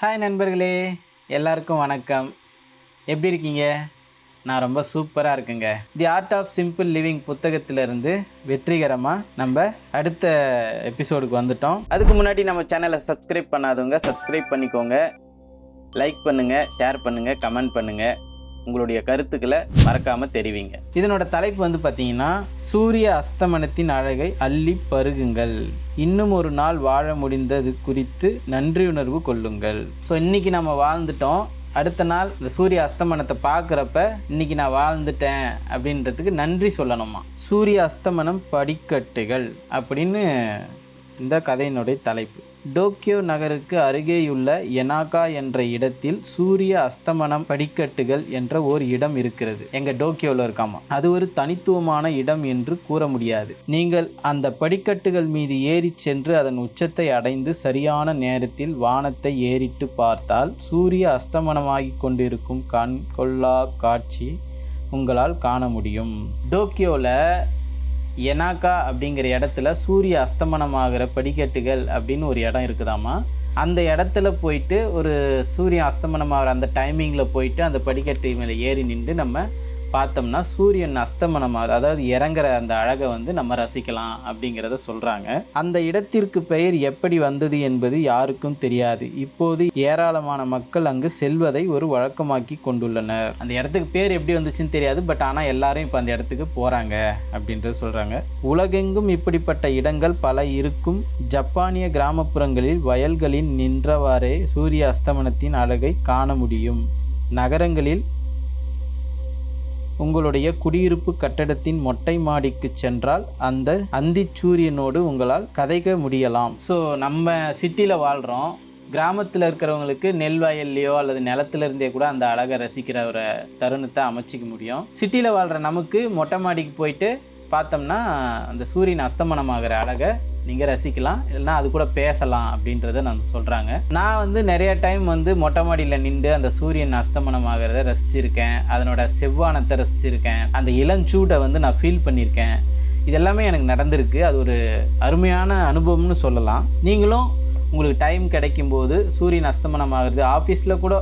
Hi நண்பர்களே. எல்லாருக்கும் வணக்கம். எப்படி இருக்கீங்க? நான் ரொம்ப சூப்பராக இருக்குங்க. The art of simple living புத்தகத்திலிருந்து வெற்றிகரமாக நம்ம அடுத்த எபிசோடுக்கு வந்துட்டோம். அதுக்கு முன்னாடி நம்ம சேனலை சப்ஸ்கிரைப் பண்ணாதவங்க சப்ஸ்கிரைப் பண்ணிக்கோங்க. லைக் பண்ணுங்கள் ஷேர் பண்ணுங்கள் கமெண்ட் பண்ணுங்கள் உங்களுடைய கருத்துக்களை மறக்காமல் தெரிவிங்க. இதனோட தலைப்பு வந்து பார்த்தீங்கன்னா சூரிய அஸ்தமனத்தின் அழகை அள்ளி பருகுங்கள். இன்னும் ஒரு நாள் வாழ முடிந்தது குறித்து நன்றியுணர்வு கொள்ளுங்கள். ஸோ இன்னைக்கு நம்ம வாழ்ந்துட்டோம். அடுத்த நாள் இந்த சூரிய அஸ்தமனத்தை பார்க்குறப்ப இன்னைக்கு நான் வாழ்ந்துட்டேன் அப்படின்றதுக்கு நன்றி சொல்லணுமா? சூரிய அஸ்தமனம் படிக்கட்டுகள் அப்படின்னு இந்த கதையினுடைய தலைப்பு. டோக்கியோ நகருக்கு அருகேயுள்ள எனாகா என்ற இடத்தில் சூரிய அஸ்தமனம் படிக்கட்டுகள் என்ற ஓர் இடம் இருக்கிறது. எங்க டோக்கியோவில் இருக்காமா? அது ஒரு தனித்துவமான இடம் என்று கூற முடியாது. நீங்கள் அந்த படிக்கட்டுகள் மீது ஏறி சென்று அதன் உச்சத்தை அடைந்து சரியான நேரத்தில் வானத்தை ஏறிட்டு பார்த்தால் சூரிய அஸ்தமனமாகிக் கொண்டிருக்கும் கண்கொள்ளா காட்சி உங்களால் காண முடியும். டோக்கியோவில் எனாக்கா அப்படிங்கிற இடத்துல சூரிய அஸ்தமனம் ஆகிற படிக்கட்டுகள் அப்படின்னு ஒரு இடம் இருக்குதாமா அந்த இடத்துல போயிட்டு ஒரு சூரிய அஸ்தமனமாகிற அந்த டைமிங்கில் போயிட்டு அந்த படிக்கட்டு மேலே ஏறி நின்று நம்ம பார்த்தோம்னா சூரியன் அஸ்தமனம் அதாவது இறங்குற அந்த அழகை வந்து நம்ம ரசிக்கலாம் அப்படிங்கிறத சொல்கிறாங்க அந்த இடத்திற்கு பெயர் எப்படி வந்தது என்பது யாருக்கும் தெரியாது. இப்போது ஏராளமான மக்கள் அங்கு செல்வதை ஒரு வழக்கமாக்கி கொண்டுள்ளனர். அந்த இடத்துக்கு பேர் எப்படி வந்துச்சுன்னு தெரியாது பட் ஆனால் எல்லாரும் இப்போ அந்த இடத்துக்கு போகிறாங்க அப்படின்றது சொல்கிறாங்க உலகெங்கும் இப்படிப்பட்ட இடங்கள் பல இருக்கும். ஜப்பானிய கிராமப்புறங்களில் வயல்களில் நின்றவாறே சூரிய அஸ்தமனத்தின் அழகை காண முடியும். நகரங்களில் உங்களுடைய குடியிருப்பு கட்டடத்தின் மொட்டை மாடிக்கு சென்றால் அந்த அந்தி சூரியனோடு உங்களால் கதைக்க முடியலாம். ஸோ நம்ம சிட்டியில் வாழ்கிறோம் கிராமத்தில் இருக்கிறவங்களுக்கு நெல் வயல்லையோ அல்லது நிலத்துல இருந்தே கூட அந்த அழகை ரசிக்கிற ஒரு தருணத்தை அமைச்சிக்க முடியும். சிட்டியில் வாழ்கிற நமக்கு மொட்டை மாடிக்கு போயிட்டு பார்த்தோம்னா அந்த சூரியன் அஸ்தமனமாகிற அழகை நீங்கள் ரசிக்கலாம் இல்லைன்னா அது கூட பேசலாம் அப்படின்றத நான் சொல்கிறாங்க நான் வந்து நிறைய டைம் வந்து மொட்டை மாடியில் நின்று அந்த சூரியன் அஸ்தமனம் ஆகிறத ரசிச்சிருக்கேன். அதனோட செவ்வானத்தை ரசிச்சிருக்கேன். அந்த இளஞ்சூட்டை வந்து நான் ஃபீல் பண்ணியிருக்கேன் இதெல்லாமே எனக்கு நடந்திருக்கு. அது ஒரு அருமையான அனுபவம்னு சொல்லலாம். நீங்களும் உங்களுக்கு டைம் கிடைக்கும்போது சூரியன் அஸ்தமனம் ஆகிறது ஆஃபீஸில் கூட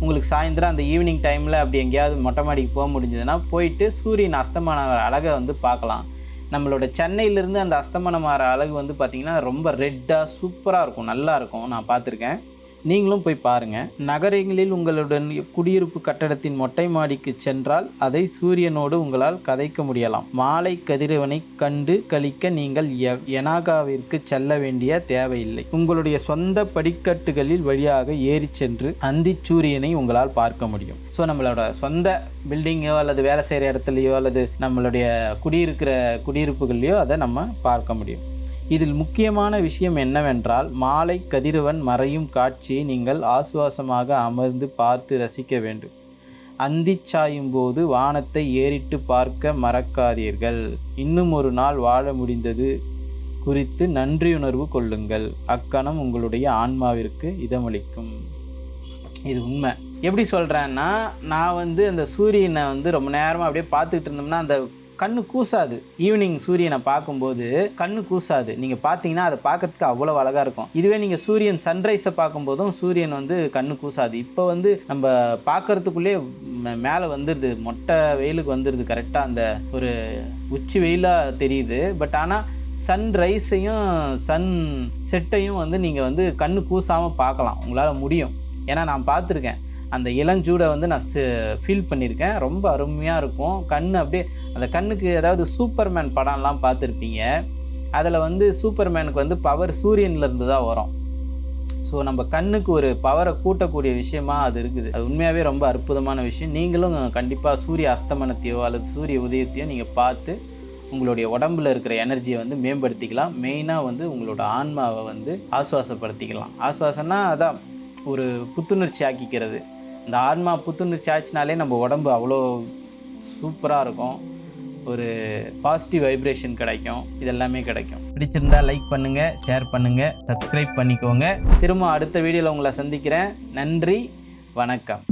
உங்களுக்கு சாயந்தரம் அந்த ஈவினிங் டைமில் அப்படி எங்கேயாவது மொட்டை மாடிக்கு போக முடிஞ்சதுன்னா போயிட்டு சூரியன் அஸ்தமான அழகை வந்து பார்க்கலாம். நம்மளோட சென்னையிலேருந்து அந்த அஸ்தமனம் ஆகிற அழகு வந்து பார்த்திங்கன்னா ரொம்ப ரெட்டாக சூப்பராக இருக்கும். நல்லா இருக்கும். நான் பார்த்துருக்கேன் நீங்களும் போய் பாருங்கள் நகரங்களில் உங்களுடன் குடியிருப்பு கட்டடத்தின் மொட்டை மாடிக்கு சென்றால் அதை சூரியனோடு உங்களால் கதைக்க முடியலாம். மாலை கதிரவனை கண்டு கழிக்க நீங்கள் எ- எனாகாவிற்கு செல்ல வேண்டிய தேவையில்லை. உங்களுடைய சொந்த படிக்கட்டுகளில் வழியாக ஏறி சென்று அந்தி சூரியனை உங்களால் பார்க்க முடியும். ஸோ நம்மளோட சொந்த பில்டிங்கோ அல்லது வேலை செய்கிற இடத்துலையோ அல்லது நம்மளுடைய குடியிருக்கிற குடியிருப்புகள்லையோ அதை நம்ம பார்க்க முடியும். இதில் முக்கியமான விஷயம் என்னவென்றால் மாலை கதிரவன் மறையும் காட்சியை நீங்கள் ஆசுவாசமாக அமர்ந்து பார்த்து ரசிக்க வேண்டும். அந்தி சாயும் போது வானத்தை ஏறிட்டு பார்க்க மறக்காதீர்கள். இன்னும் ஒரு நாள் வாழ முடிந்தது குறித்து நன்றியுணர்வு கொள்ளுங்கள். அக்கணம் உங்களுடைய ஆன்மாவிற்கு இதமளிக்கும். இது உண்மை. எப்படி சொல்கிறேன்னா நான் வந்து அந்த சூரியனை வந்து ரொம்ப நேரமாக அப்படியே பார்த்துக்கிட்டு இருந்தோம்னா அந்த கண்ணு கூசாது. ஈவினிங் சூரியனை பார்க்கும்போது கண்ணு கூசாது. நீங்கள் பார்த்தீங்கன்னா அதை பார்க்கறதுக்கு அவ்வளோ அழகாக இருக்கும். இதுவே நீங்கள் சூரியன் சன்ரைஸை பார்க்கும்போதும் சூரியன் வந்து கண்ணு கூசாது. இப்போ வந்து நம்ம பார்க்கறதுக்குள்ளே மேலே வந்துடுது மொட்டை வெயிலுக்கு வந்துடுது கரெக்டாக அந்த ஒரு உச்சி வெயிலாக தெரியுது. பட் ஆனால் சன்ரைஸையும் சன் செட்டையும் வந்து நீங்கள் வந்து கண்ணு கூசாமல் பார்க்கலாம். உங்களால் முடியும். ஏன்னா நான் பார்த்துருக்கேன். அந்த இளஞ்சூடை வந்து நான் ஃபீல் பண்ணியிருக்கேன். ரொம்ப அருமையாக இருக்கும். கண் அப்படியே அந்த கண்ணுக்கு ஏதாவது சூப்பர்மேன் படம்லாம் பார்த்துருப்பீங்க. அதில் வந்து சூப்பர்மேனுக்கு வந்து பவர் சூரியன்லேருந்து தான் வரும். ஸோ நம்ம கண்ணுக்கு ஒரு பவரை கூட்டக்கூடிய விஷயமா அது இருக்குது. அது உண்மையாகவே ரொம்ப அற்புதமான விஷயம். நீங்களும் கண்டிப்பாக சூரிய அஸ்தமனத்தையோ அல்லது சூரிய உதயத்தையோ நீங்கள் பார்த்து உங்களுடைய உடம்புல இருக்கிற எனர்ஜியை வந்து மேம்படுத்திக்கலாம். மெயினாக வந்து உங்களோட ஆன்மாவை வந்து ஆசுவாசப்படுத்திக்கலாம். ஆசுவாசம்னா அதான் ஒரு புத்துணர்ச்சி ஆக்கிக்கிறது. இந்த ஆன்மா புத்துணர்ச்சி ஆச்சுனாலே நம்ம உடம்பு அவ்வளோ சூப்பராக இருக்கும். ஒரு பாசிட்டிவ் வைப்ரேஷன் கிடைக்கும். இதெல்லாமே கிடைக்கும். பிடிச்சிருந்தா லைக் பண்ணுங்கள் ஷேர் பண்ணுங்கள் சப்ஸ்கிரைப் பண்ணிக்கோங்க. திரும்ப அடுத்த வீடியோவில் உங்களை சந்திக்கிறேன். நன்றி வணக்கம்.